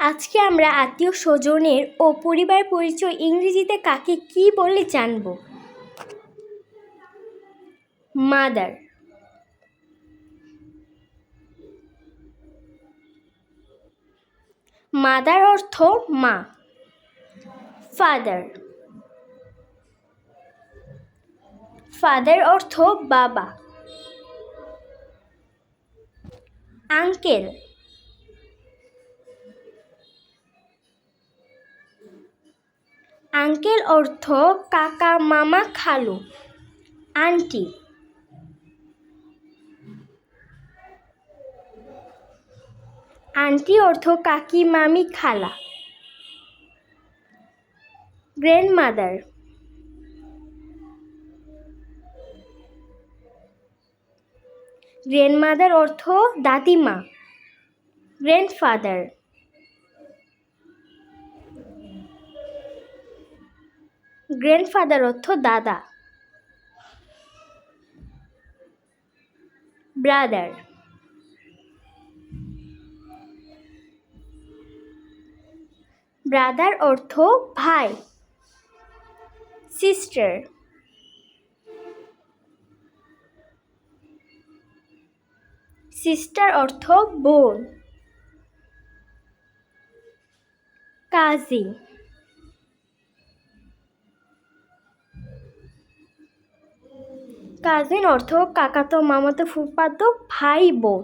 আজকে আমরা আত্মীয় স্বজনের ও পরিবার পরিচয় ইংরেজিতে কাকে কি বলে জানব? মাদার। মাদার অর্থ মা। ফাদার। ফাদার অর্থ বাবা। আঙ্কেল। আঙ্কেল অর্থ কাকা, মামা, খালু। আন্টি। আন্টি অর্থ কাকি, মামি, খালা। গ্র্যান্ডমাদার গ্র্যান্ডমাদার অর্থ দাদিমা। গ্র্যান্ডফাদার গ্র্যান্ডফাদার অর্থ দাদা। ব্রাদার ব্রাদার অর্থ ভাই। সিস্টার সিস্টার অর্থ বোন। কাজিন কাজিন অর্থ কাকাতো মামাতো ফুফাতো ভাই বোন।